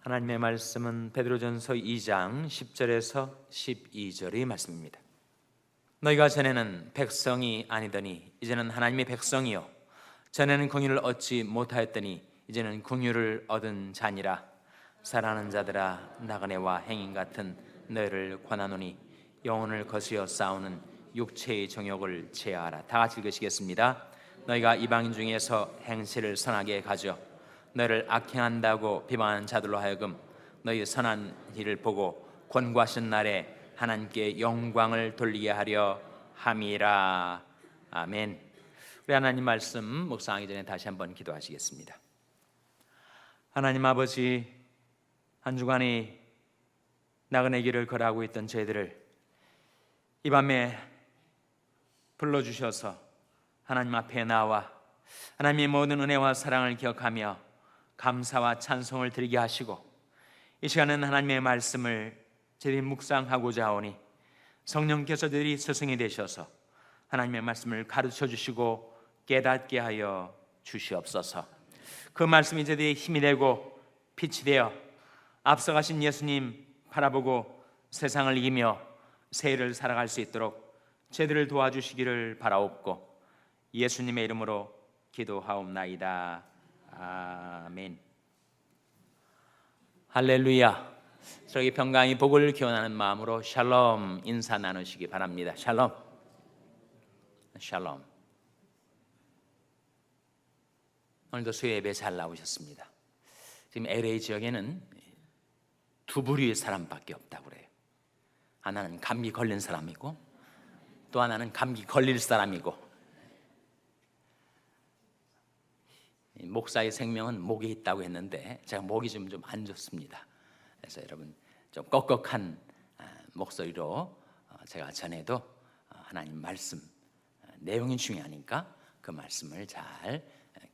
하나님의 말씀은 베드로전서 2장 10절에서 12절의 말씀입니다. 너희가 전에는 백성이 아니더니 이제는 하나님의 백성이요. 전에는 긍휼을 얻지 못하였더니 이제는 긍휼을 얻은 자니라. 사랑하는 자들아 나그네와 행인 같은 너희를 권하노니 영혼을 거스려 싸우는 육체의 정욕을 제하라. 다 같이 읽으시겠습니다. 너희가 이방인 중에서 행실을 선하게 가져 너희를 악행한다고 비방하는 자들로 하여금 너희 선한 일을 보고 권고하신 날에 하나님께 영광을 돌리게 하려 함이라 아멘. 우리 하나님 말씀 묵상하기 전에 다시 한번 기도하시겠습니다. 하나님 아버지 한 주간이 나그네 길을 걸어가고 있던 저희들을 이 밤에 불러주셔서 하나님 앞에 나와 하나님의 모든 은혜와 사랑을 기억하며 감사와 찬송을 드리게 하시고 이 시간은 하나님의 말씀을 제대로 묵상하고자 하오니 성령께서 들이 스승이 되셔서 하나님의 말씀을 가르쳐 주시고 깨닫게 하여 주시옵소서. 그 말씀이 제대로 힘이 되고 빛이 되어 앞서가신 예수님 바라보고 세상을 이기며 세일을 살아갈 수 있도록 제들을 도와주시기를 바라옵고 예수님의 이름으로 기도하옵나이다. 아멘. 할렐루야. 저기 평강이 복을 기원하는 마음으로 샬롬 인사 나누시기 바랍니다. 샬롬. 샬롬. 오늘도 수요 예배 잘 나오셨습니다. 지금 LA 지역에는 두 부류의 사람밖에 없다고 그래요. 하나는 감기 걸린 사람이고 또 하나는 감기 걸릴 사람이고 목사의 생명은 목에 있다고 했는데 제가 목이 좀 좀 안 좋습니다. 그래서 여러분 좀 꺽꺽한 아, 목소리로 어, 제가 전에도 어, 하나님 말씀 어, 내용이 중요하니까 그 말씀을 잘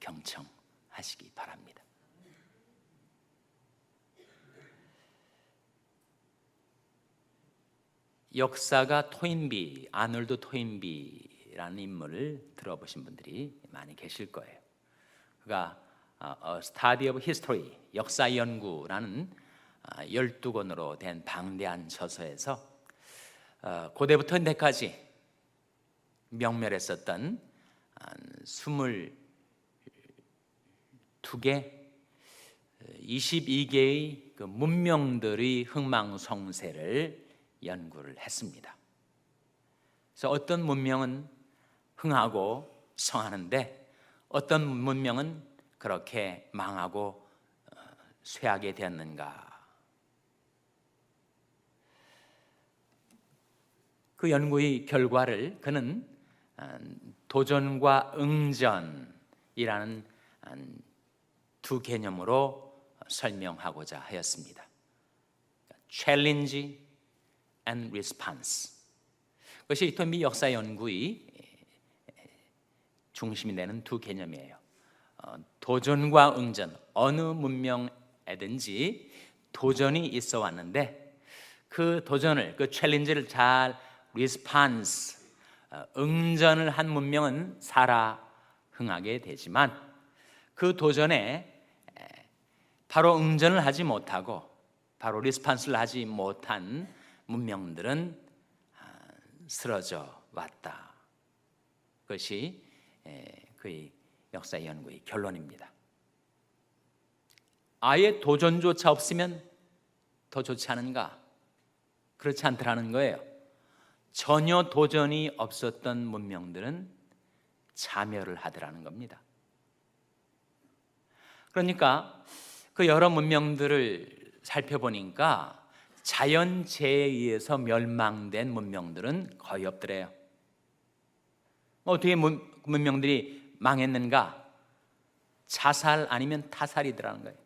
경청하시기 바랍니다. 역사가 토인비 아놀드 토인비라는 인물을 들어보신 분들이 많이 계실 거예요. 그가 어, Study of History 역사 연구라는 12권으로 된 방대한 저서에서 어, 고대부터 현대까지 명멸했었던 22개 22개의 그 문명들의 흥망성쇠를 연구를 했습니다. 그래서 어떤 문명은 흥하고 성하는데 어떤 문명은 그렇게 망하고 어, 쇠하게 되었는가? 그 연구의 결과를 그는 어, 도전과 응전이라는 어, 두 개념으로 설명하고자 하였습니다. Challenge and Response. 그것이 이토미 역사 연구의 중심이 되는 두 개념이에요. 어, 도전과 응전 어느 문명에든지 도전이 있어 왔는데 그 도전을 그 챌린지를 잘 리스판스 어, 응전을 한 문명은 살아 흥하게 되지만 그 도전에 바로 응전을 하지 못하고 바로 리스판스를 하지 못한 문명들은 아, 쓰러져 왔다. 그것이 그의 역사 연구의 결론입니다. 아예 도전조차 없으면 더 좋지 않은가? 그렇지 않더라는 거예요. 전혀 도전이 없었던 문명들은 자멸을 하더라는 겁니다. 그러니까 그 여러 문명들을 살펴보니까 자연재해에 의해서 멸망된 문명들은 거의 없더래요. 어떻게 문 명들이 망했는가? 자살 아니면 타살이더라는 거예요.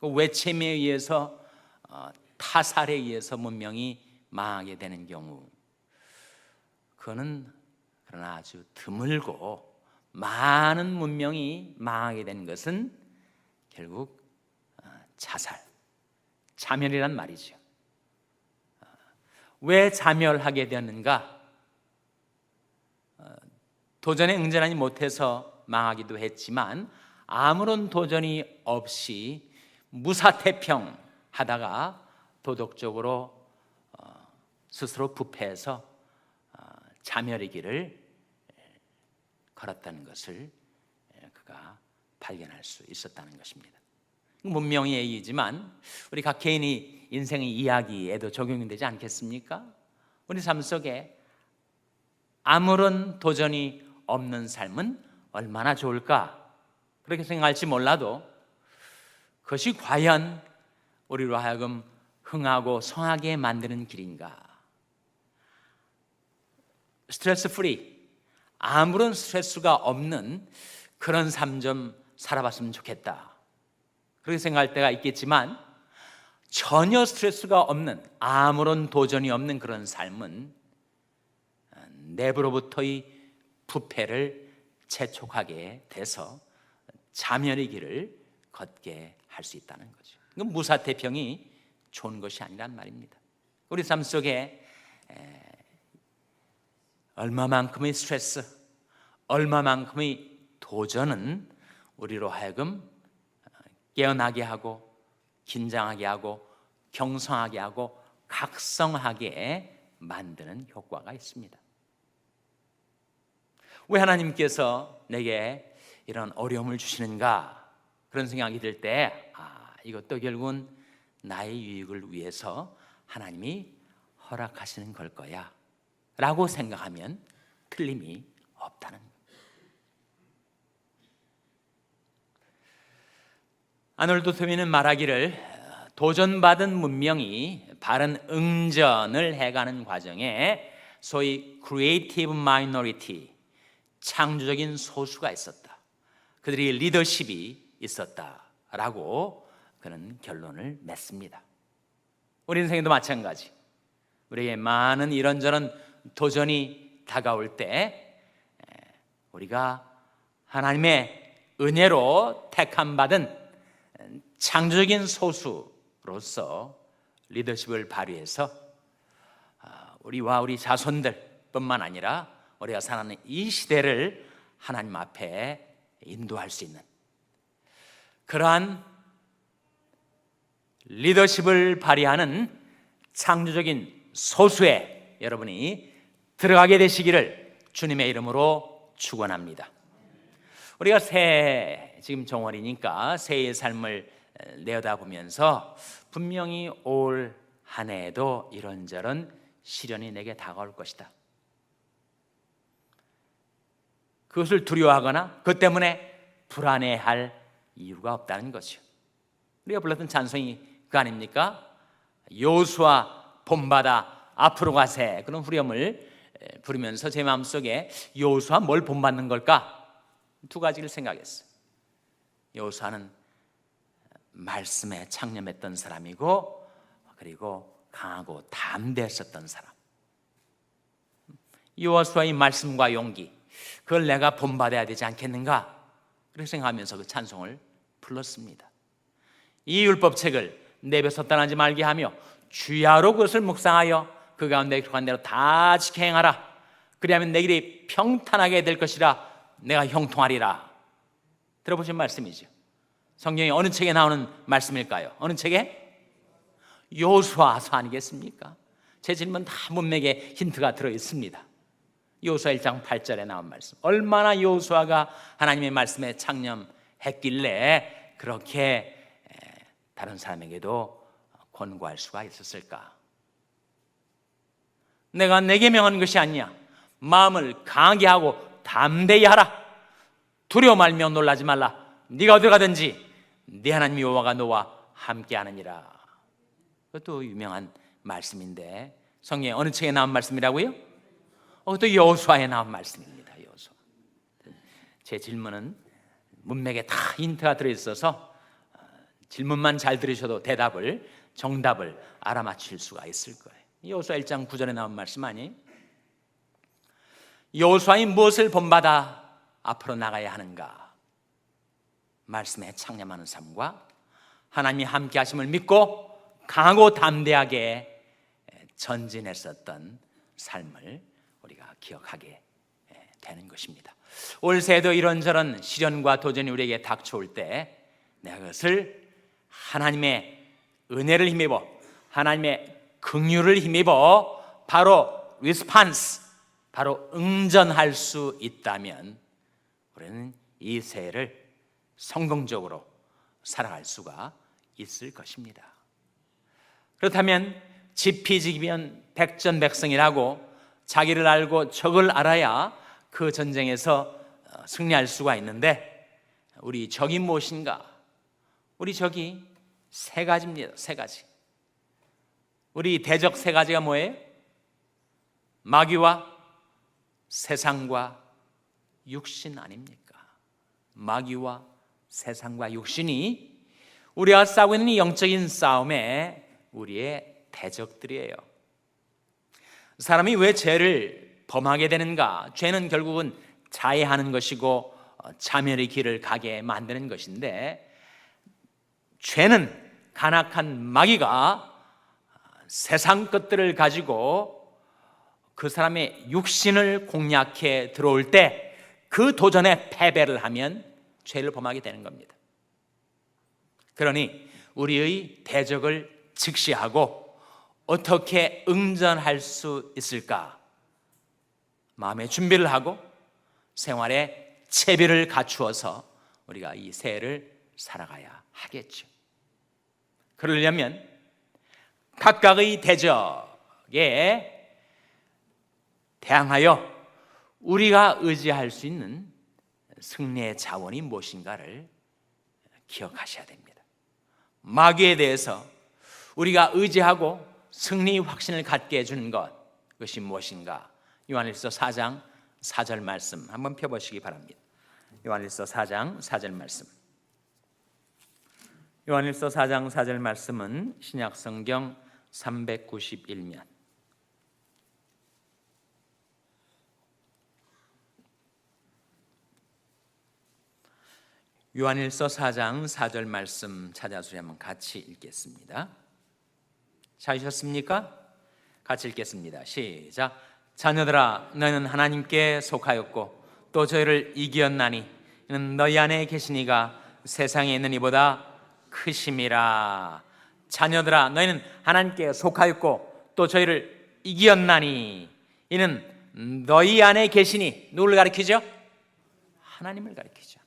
그 외침에 의해서 어, 타살에 의해서 문명이 망하게 되는 경우, 그거는 그러나 아주 드물고 많은 문명이 망하게 된 것은 결국 어, 자살, 자멸이란 말이죠. 어, 왜 자멸하게 되었는가? 도전에 응전하지 못해서 망하기도 했지만 아무런 도전이 없이 무사태평 하다가 도덕적으로 어, 스스로 부패해서 어, 자멸의 길을 걸었다는 것을 그가 발견할 수 있었다는 것입니다. 문명의 얘기지만 우리 각 개인이 인생의 이야기에도 적용이 되지 않겠습니까? 우리 삶 속에 아무런 도전이 없는 삶은 얼마나 좋을까? 그렇게 생각할지 몰라도 그것이 과연 우리로 하여금 흥하고 성하게 만드는 길인가? 스트레스 프리, 아무런 스트레스가 없는 그런 삶 좀 살아봤으면 좋겠다. 그렇게 생각할 때가 있겠지만 전혀 스트레스가 없는 아무런 도전이 없는 그런 삶은 내부로부터의 부패를 재촉하게 돼서 자멸의 길을 걷게 할 수 있다는 거죠. 이건 무사태평이 좋은 것이 아니란 말입니다. 우리 삶 속에 얼마만큼의 스트레스, 얼마만큼의 도전은 우리로 하여금 깨어나게 하고 긴장하게 하고 경성하게 하고 각성하게 만드는 효과가 있습니다. 왜 하나님께서 내게 이런 어려움을 주시는가? 그런 생각이 들 때, 아, 이것도 결국은 나의 유익을 위해서 하나님이 허락하시는 걸 거야. 라고 생각하면 틀림이 없다는. 아놀드 토미는 말하기를 도전받은 문명이 바른 응전을 해가는 과정에 소위 크리 창조적인 소수가 있었다. 그들이 리더십이 있었다라고 그는 결론을 맺습니다. 우리 인생에도 마찬가지. 우리에게 많은 이런저런 도전이 다가올 때 우리가 하나님의 은혜로 택함 받은 창조적인 소수로서 리더십을 발휘해서 아, 우리와 우리 자손들뿐만 아니라 우리가 사는 이 시대를 하나님 앞에 인도할 수 있는 그러한 리더십을 발휘하는 창조적인 소수에 여러분이 들어가게 되시기를 주님의 이름으로 축원합니다. 우리가 새해 지금 정월이니까 새해의 삶을 내어다보면서 분명히 올 한 해에도 이런저런 시련이 내게 다가올 것이다. 그것을 두려워하거나 그 때문에 불안해할 이유가 없다는 것이요. 우리가 불렀던 찬송이 그 아닙니까? 요수와 본받아 앞으로 가세 그런 후렴을 부르면서 제 마음속에 요수와 뭘 본받는 걸까? 두 가지를 생각했어요. 요수아는 말씀에 창념했던 사람이고 그리고 강하고 담대했었던 사람. 요수아의 말씀과 용기 그걸 내가 본받아야 되지 않겠는가? 그렇게 생각하면서 그 찬송을 불렀습니다. 이 율법책을 내뱉어 떠나지 말게 하며 주야로 그것을 묵상하여 그 가운데 익숙한 대로 다 지켜 행하라. 그리하면 내 길이 평탄하게 될 것이라 내가 형통하리라. 들어보신 말씀이죠. 성경이 어느 책에 나오는 말씀일까요? 어느 책에? 요수아서 아니겠습니까? 제 질문 다 문맥에 힌트가 들어 있습니다. 요수아 1장 8절에 나온 말씀. 얼마나 요수아가 하나님의 말씀에 창념했길래 그렇게 다른 사람에게도 권고할 수가 있었을까? 내가 내게 명한 것이 아니야. 마음을 강하게 하고 담대히 하라. 두려워 말며 놀라지 말라. 네가 어디 가든지 네 하나님 여호와가 너와 함께하느니라. 그것도 유명한 말씀인데 성경에 어느 책에 나온 말씀이라고요? 어, 또 여호수아에 나온 말씀입니다. 여호수아. 제 질문은 문맥에 다 힌트가 들어 있어서 어, 질문만 잘 들으셔도 대답을 정답을 알아맞힐 수가 있을 거예요. 여호수아 1장 9절에 나온 말씀 아니? 여호수아이 무엇을 본받아 앞으로 나가야 하는가? 말씀에 창념하는 삶과 하나님이 함께 하심을 믿고 강하고 담대하게 전진했었던 삶을 우리가 기억하게 되는 것입니다. 올 새해도 이런저런 시련과 도전이 우리에게 닥쳐올 때 내가 그것을 하나님의 은혜를 힘입어 하나님의 긍휼을 힘입어 바로 리스판스 바로 응전할 수 있다면 우리는 이 새해를 성공적으로 살아갈 수가 있을 것입니다. 그렇다면 지피지기면 백전백승이라고 자기를 알고 적을 알아야 그 전쟁에서 어, 승리할 수가 있는데 우리 적이 무엇인가? 우리 적이 세 가지입니다. 세 가지. 우리 대적 세 가지가 뭐예요? 마귀와 세상과 육신 아닙니까? 마귀와 세상과 육신이 있는 이 영적인 싸움에 우리의 대적들이에요. 사람이 왜 죄를 범하게 되는가? 죄는 결국은 자해하는 것이고 어, 자멸의 길을 가게 만드는 것인데 죄는 간악한 마귀가 세상 것들을 가지고 그 사람의 육신을 공략해 들어올 때 그 도전에 패배를 하면 죄를 범하게 되는 겁니다. 그러니 우리의 대적을 직시하고 어떻게 응전할 수 있을까? 마음의 준비를 하고 생활에 채비를 갖추어서 우리가 이 새해를 살아가야 하겠죠. 그러려면 각각의 대적에 대항하여 우리가 의지할 수 있는 승리의 자원이 무엇인가를 기억하셔야 됩니다. 마귀에 대해서 우리가 의지하고 승리 확신을 갖게 해주는 것 그것이 무엇인가? 요한일서 4장 4절 말씀 한번 펴보시기 바랍니다. 요한일서 4장 4절 말씀. 요한일서 4장 4절 말씀은 신약 성경 391면 요한일서 4장 4절 말씀 찾아서 한번 같이 읽겠습니다. 찾으셨습니까? 같이 읽겠습니다. 시작. 자녀들아 너희는 하나님께 속하였고 또 저희를 이기었나니 이는 너희 안에 계시니가 세상에 있는 이보다 크심이라. 자녀들아 너희는 하나님께 속하였고 또 저희를 이기었나니 이는 너희 안에 계시니 누구를 가리키죠? 하나님을 가리키죠.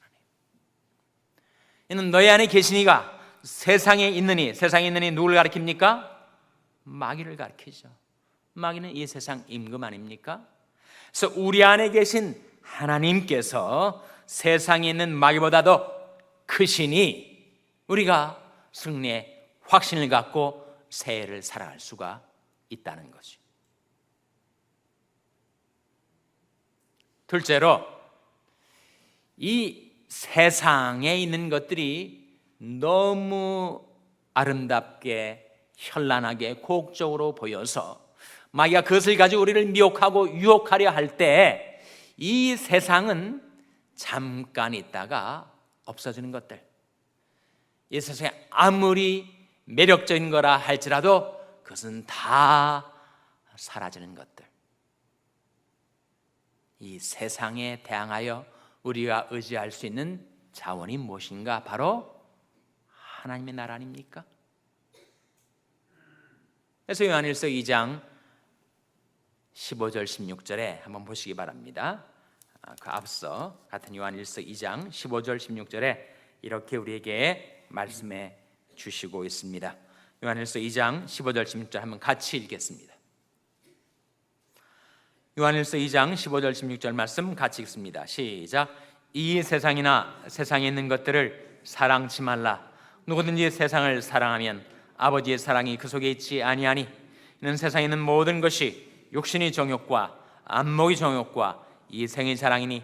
이는 너희 안에 계시니가 세상에 있느니 세상에 있느니 누구를 가리킵니까? 마귀를 가리키죠. 마귀는 이 세상 임금 아닙니까? 그래서 우리 안에 계신 하나님께서 세상에 있는 마귀보다도 크시니 우리가 승리의 확신을 갖고 새해를 살아갈 수가 있다는 거죠. 둘째로 이 세상에 있는 것들이 너무 아름답게 현란하게 곡적으로 보여서 마귀가 그것을 가지고 우리를 미혹하고 유혹하려 할 때 이 세상은 잠깐 있다가 없어지는 것들. 이 세상에 아무리 매력적인 거라 할지라도 그것은 다 사라지는 것들. 이 세상에 대항하여 우리가 의지할 수 있는 자원이 무엇인가? 바로 하나님의 나라 아닙니까? 그래서 요한일서 2장 15절 16절에 한번 보시기 바랍니다. 아, 그 앞서 같은 요한일서 2장 15절 16절에 이렇게 우리에게 말씀해 주시고 있습니다. 요한일서 2장 15절 16절 한번 같이 읽겠습니다. 요한일서 2장 15절 16절 말씀 같이 읽습니다. 시작. 이 세상이나 세상에 있는 것들을 사랑치 말라. 누구든지 세상을 사랑하면 아버지의 사랑이 그 속에 있지 아니하니 이는 세상에 있는 모든 것이 육신의 정욕과 안목의 정욕과 이 생의 자랑이니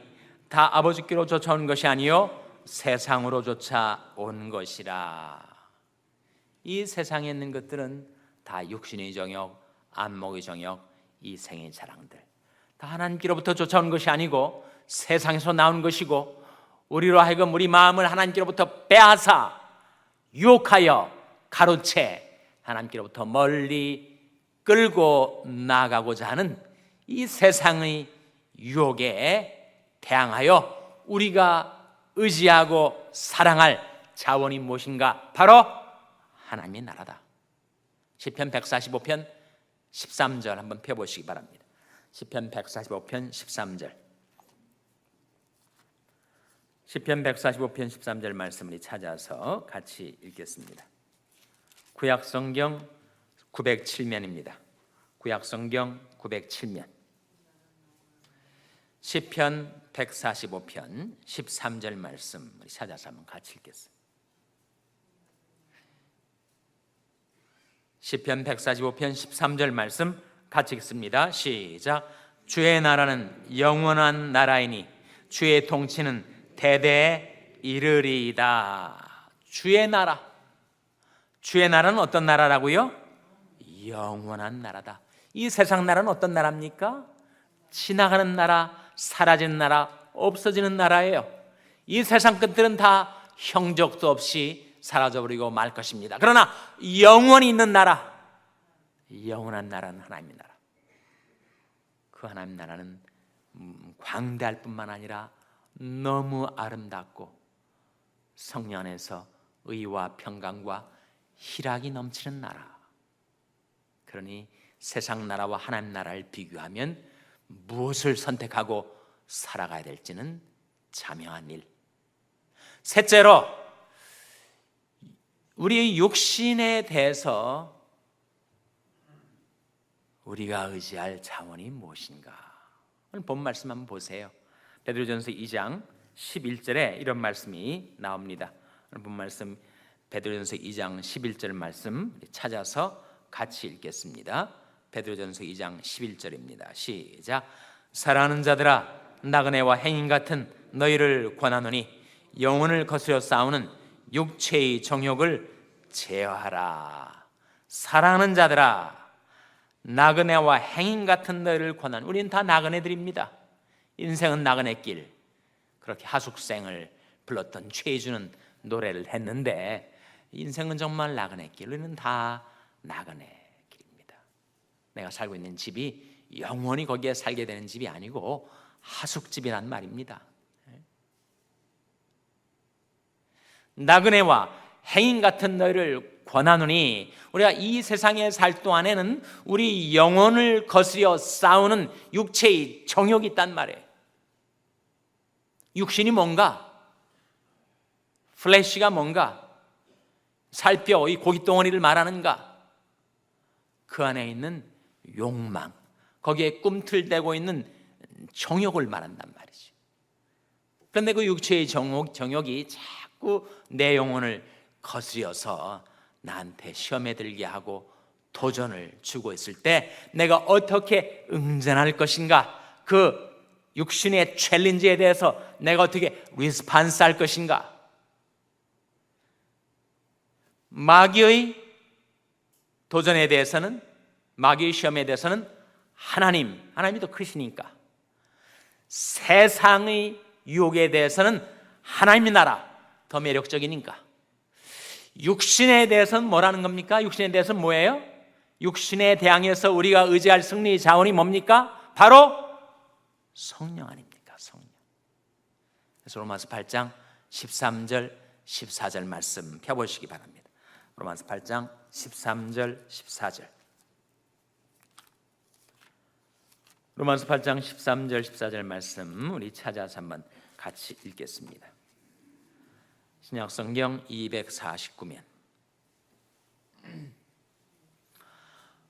다 아버지께로 쫓아온 것이 아니요 세상으로 쫓아온 것이라. 이 세상에 있는 것들은 다 육신의 정욕, 안목의 정욕, 이 생의 자랑들. 다 하나님께로부터 쫓아온 것이 아니고 세상에서 나온 것이고 우리로 하여금 우리 마음을 하나님께로부터 빼앗아 유혹하여 가로채 하나님께로부터 멀리 끌고 나가고자 하는 이 세상의 유혹에 대항하여 우리가 의지하고 사랑할 자원이 무엇인가? 바로 하나님의 나라다. 시편 145편 13절 한번 펴 보시기 바랍니다. 시편 145편 13절. 시편 145편 13절 말씀을 찾아서 같이 읽겠습니다. 구약 성경 907면입니다. 구약 성경 907면. 시편 145편 13절 말씀 우리 찾아서 한번 같이 읽겠습니다. 시편 145편 13절 말씀 같이 읽습니다. 시작. 주의 나라는 영원한 나라이니 주의 통치는 대대에 이르리이다. 주의 나라. 주의 나라는 어떤 나라라고요? 영원한 나라다. 이 세상 나라는 어떤 나라입니까? 지나가는 나라, 사라지는 나라, 없어지는 나라예요. 이 세상 것들은 다 형적도 없이 사라져버리고 말 것입니다. 그러나 영원히 있는 나라, 영원한 나라는 하나님의 나라. 그 하나님 나라는 음, 광대할 뿐만 아니라 너무 아름답고 성령 안에서 의와 평강과 희락이 넘치는 나라. 그러니 세상 나라와 하나님 나라를 비교하면 무엇을 선택하고 살아가야 될지는 자명한 일. 셋째로 우리의 육신에 대해서 우리가 의지할 자원이 무엇인가? 오늘 본 말씀 한번 보세요. 베드로전서 2장 11절에 이런 말씀이 나옵니다. 본 말씀 베드로전서 2장 11절 말씀 찾아서 같이 읽겠습니다. 베드로전서 2장 11절입니다. 시작. 사랑하는 자들아 나그네와 행인 같은 너희를 권하노니 영혼을 거스려 싸우는 육체의 정욕을 제어하라. 사랑하는 자들아 나그네와 행인 같은 너희를 권한 우리는 다 나그네들입니다. 인생은 나그네 길. 그렇게 하숙생을 불렀던 최주는 노래를 했는데 인생은 정말 나그네 길. 우리는 다 나그네 길입니다. 내가 살고 있는 집이 영원히 거기에 살게 되는 집이 아니고 하숙집이란 말입니다. 나그네와 행인 같은 너희를 권하노니 우리가 이 세상에 살 동안에는 우리 영혼을 거스려 싸우는 육체의 정욕이 있단 말이에요. 육신이 뭔가? 플래시가 뭔가? 살뼈, 이 고기 덩어리를 말하는가? 그 안에 있는 욕망, 거기에 꿈틀대고 있는 정욕을 말한단 말이지. 그런데 그 육체의 정욕, 정욕이 자꾸 내 영혼을 거스려서 나한테 시험에 들게 하고 도전을 주고 있을 때 내가 어떻게 응전할 것인가? 그 육신의 챌린지에 대해서 내가 어떻게 리스판스 할 것인가? 마귀의 도전에 대해서는 마귀의 시험에 대해서는 하나님, 하나님이 더 크시니까 세상의 유혹에 대해서는 하나님의 나라 더 매력적이니까 육신에 대해서는 뭐라는 겁니까? 육신에 대해서는 뭐예요? 육신에 대항해서 우리가 의지할 승리 자원이 뭡니까? 바로 성령 아닙니까? 성령. 그래서 로마서 8장 13절 14절 말씀 펴보시기 바랍니다. 로마서 8장 13절 14절. 로마서 8장 13절 14절 말씀 우리 찾아서 한번 같이 읽겠습니다. 신약 성경 249면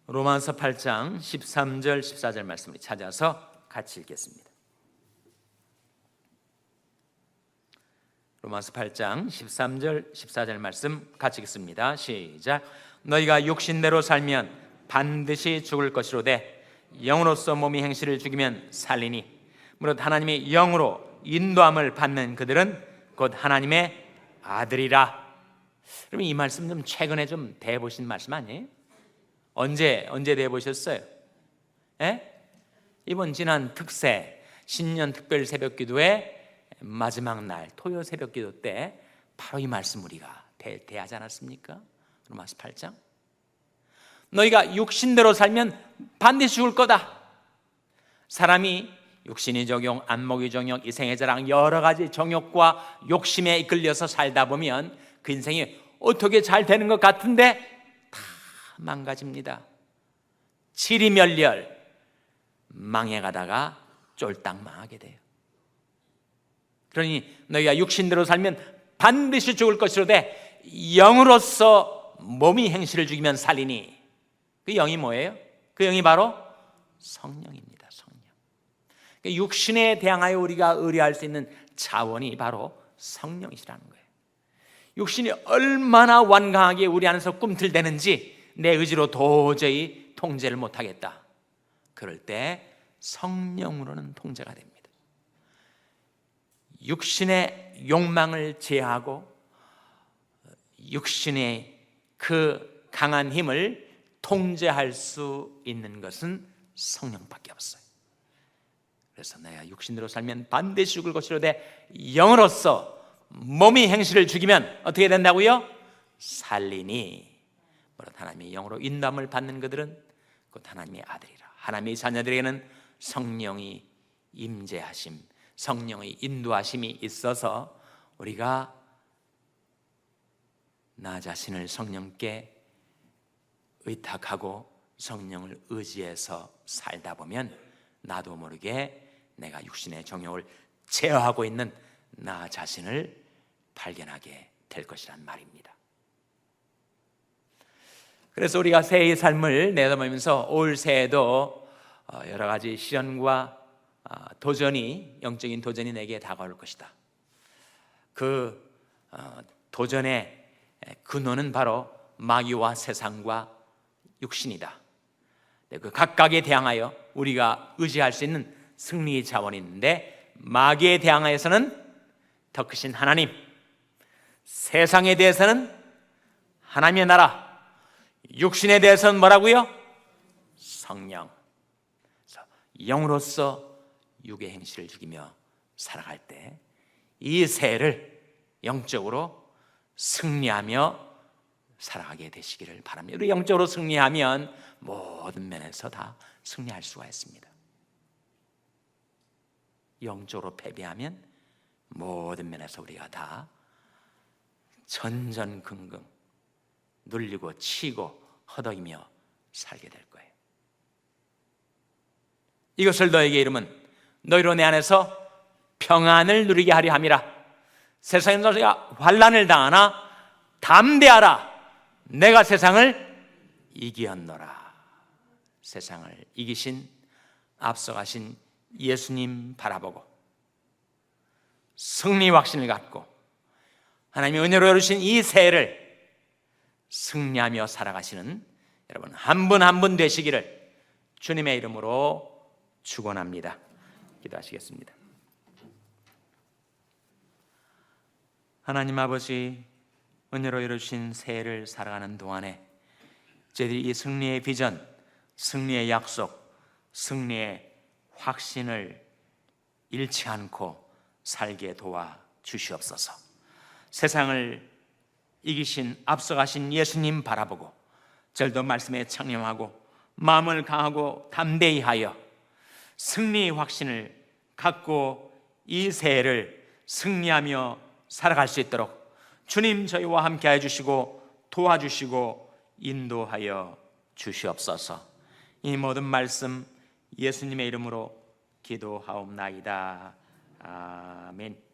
로마서 8장 13절 14절 말씀을 찾아서 같이 읽겠습니다. 로마서 8장 13절 14절 말씀 같이 읽습니다. 시작. 너희가 육신대로 살면 반드시 죽을 것이로되 영으로서 몸이 행실을 죽이면 살리니 무릇 하나님의 영으로 인도함을 받는 그들은 곧 하나님의 아들이라. 그러면 이 말씀 좀 최근에 좀 대보신 말씀 아니에요? 언제 언제 대보셨어요? 예? 이번 지난 특세 신년 특별 새벽 기도의 마지막 날 토요 새벽 기도 때 바로 이 말씀 우리가 대, 대하지 않았습니까? 로마서 8장. 너희가 육신대로 살면 반드시 죽을 거다. 사람이 육신의 정욕, 안목의 정욕, 이생의 자랑 여러 가지 정욕과 욕심에 이끌려서 살다 보면 그 인생이 어떻게 잘 되는 것 같은데 다 망가집니다. 지리멸렬 망해가다가 쫄딱 망하게 돼요. 그러니 너희가 육신대로 살면 반드시 죽을 것이로되 영으로서 몸이 행실을 죽이면 살리니 그 영이 뭐예요? 그 영이 바로 성령입니다. 성령. 그 육신에 대항하여 우리가 의뢰할 수 있는 자원이 바로 성령이시라는 거예요. 육신이 얼마나 완강하게 우리 안에서 꿈틀대는지 내 의지로 도저히 통제를 못하겠다. 그럴 때 성령으로는 통제가 됩니다. 육신의 욕망을 제하고 육신의 그 강한 힘을 통제할 수 있는 것은 성령밖에 없어요. 그래서 내가 육신으로 살면 반드시 죽을 것이로되 영으로서 몸이 행실을 죽이면 어떻게 된다고요? 살리니. 무릇 하나님의 영으로 인도함을 받는 그들은 곧 하나님의 아들이라. 하나님의 자녀들에게는 성령이 임재하심, 성령의 인도하심이 있어서 우리가 나 자신을 성령께 의탁하고 성령을 의지해서 살다 보면 나도 모르게 내가 육신의 정욕을 제어하고 있는 나 자신을 발견하게 될 것이란 말입니다. 그래서 우리가 새해의 삶을 내다보면서 올 새해도 어, 여러 가지 시련과 아, 도전이 영적인 도전이 내게 다가올 것이다. 그 어, 도전의 근원은 바로 마귀와 세상과 육신이다. 네, 그 각각에 대항하여 우리가 의지할 수 있는 승리의 자원이 있는데 마귀에 대항하여서는 더 크신 하나님, 세상에 대해서는 하나님의 나라, 육신에 대해서는 뭐라고요? 성령. 영으로서 육의 행실을 죽이며 살아갈 때이 새해를 영적으로 승리하며 살아가게 되시기를 바랍니다. 우리 영적으로 승리하면 모든 면에서 다 승리할 수가 있습니다. 영적으로 패배하면 모든 면에서 우리가 다 전전긍긍 눌리고 치고 허덕이며 살게 될 거예요. 이것을 너에게 이름은 너희로 내 안에서 평안을 누리게 하려 함이라. 세상에 너희가 환란을 당하나 담대하라. 내가 세상을 이기었노라. 세상을 이기신 앞서가신 예수님 바라보고 승리 확신을 갖고 하나님의 은혜로 열으신 이 새해를 승리하며 살아가시는 여러분 한 분 한 분 되시기를 주님의 이름으로 축원합니다. 기도하시겠습니다. 하나님 아버지 은혜로 이루신 새해를 살아가는 동안에 저희들이 이 승리의 비전, 승리의 약속, 승리의 확신을 잃지 않고 살게 도와 주시옵소서. 세상을 이기신 앞서가신 예수님 바라보고 절도 말씀에 청렴하고 마음을 강하고 담대히 하여 승리의 확신을 갖고 이 새해를 승리하며 살아갈 수 있도록 주님 저희와 함께 해 주시고 도와주시고 인도하여 주시옵소서. 이 모든 말씀 예수님의 이름으로 기도하옵나이다. 아멘.